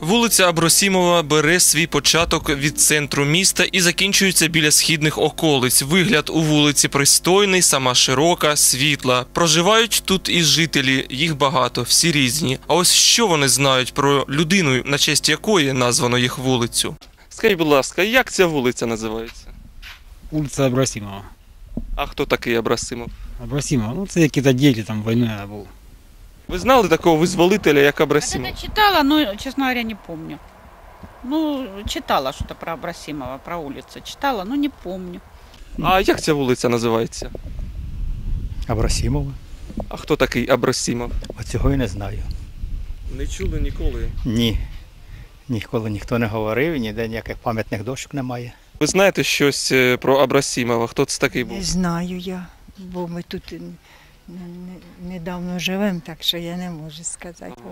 Вулиця Абросімова бере свій початок від центру міста і закінчується біля східних околиць. Вигляд у вулиці пристойний, сама широка, світла. Проживають тут і жителі, їх багато, всі різні. А ось що вони знають про людину, на честь якої названо їх вулицю? Скажіть, будь ласка, як ця вулиця називається? Вулиця Абросимова. А хто такий Абросимов? Абросимова, ну це якісь діти там війною був. Ви знали такого визволителя, як Абросимов? Когда читала, но, честно говоря, не помню. Ну, читала что-то про Абросимова, про улицу. Читала, но не помню. А як ця вулиця називається? Абросімова. А хто такий Абросимов? Оцього і не знаю. Не чули ніколи. Ні. Ніколи ніхто не говорив, ніде ніяких пам'ятних дощок немає. Ви знаєте щось е, про Абросімова? Хто це такий був? Не знаю я, бо ми тут недавно живемо, так що я не можу сказати.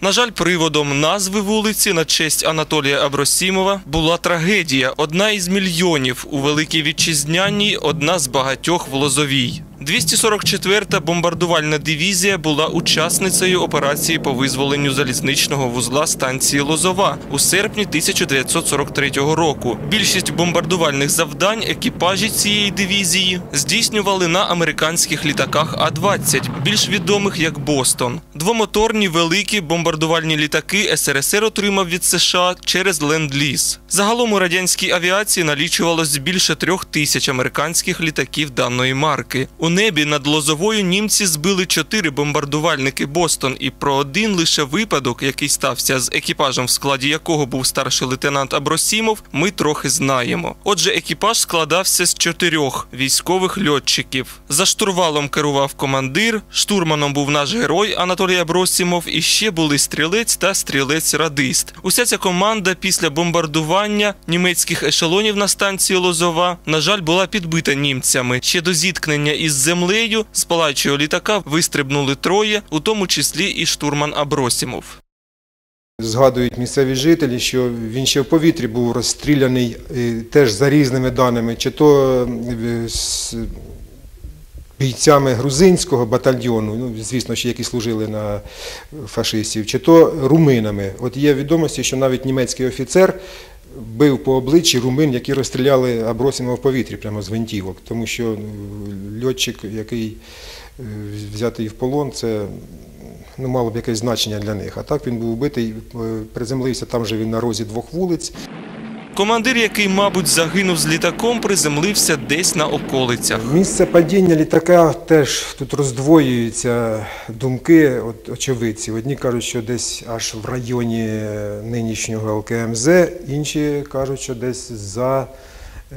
На жаль, приводом назви вулиці на честь Анатолія Абросімова була трагедія. Одна із мільйонів у Великій Вітчизняній, одна з багатьох в Лозовій. 244-та бомбардувальна дивізія була учасницею операції по визволенню залізничного вузла станції Лозова у серпні 1943 року. Більшість бомбардувальних завдань екіпажі цієї дивізії здійснювали на американських літаках А-20, більш відомих як Бостон. Двомоторні великі бомбардувальні літаки СРСР отримав від США через ленд-ліз. Загалом у радянській авіації налічувалось більше трьох тисяч американських літаків даної марки. У небі над Лозовою німці збили чотири бомбардувальники Бостон, і про один лише випадок, який стався з екіпажем, в складі якого був старший лейтенант Абросімов, ми трохи знаємо. Отже, екіпаж складався з чотирьох військових льотчиків. За штурвалом керував командир, штурманом був наш герой Анатолій Абросімов, і ще були стрілець та стрілець-радист. Уся ця команда після бомбардування німецьких ешелонів на станції Лозова, на жаль, була підбита німцями. Ще до зіткнення із землею з палаючого літака вистрибнули троє, у тому числі і штурман Абросімов. Згадують місцеві жителі, що він ще в повітрі був розстріляний е, теж за різними даними, чи то е, з бійцями грузинського батальйону, ну, звісно, ще які служили на фашистів, чи то руминами. От є відомості, що навіть німецький офіцер бив по обличчі румин, які розстріляли Абросімова в повітрі прямо з гвинтівок, тому що ну, льотчик, який е, взятий в полон, це ну, мало б якесь значення для них. А так він був вбитий, е, приземлився там же він на розі двох вулиць. Командир, який, мабуть, загинув з літаком, приземлився десь на околицях. Місце падіння літака теж тут роздвоюються думки очевидців. Одні кажуть, що десь аж в районі нинішнього ЛКМЗ, інші кажуть, що десь за е,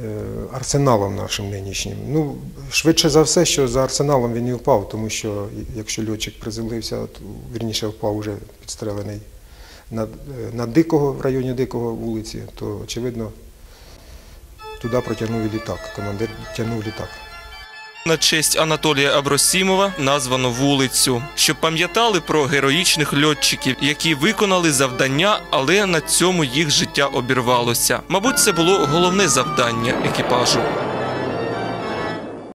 арсеналом нашим нинішнім. Ну, швидше за все, що за арсеналом він і впав, тому що якщо льотчик приземлився, от, вірніше впав уже підстрелений на, на Дикого, в районі Дикого вулиці, то очевидно туди протягнув літак. Командир тягнув літак. На честь Анатолія Абросімова названо вулицю, щоб пам'ятали про героїчних льотчиків, які виконали завдання, але на цьому їх життя обірвалося. Мабуть, це було головне завдання екіпажу.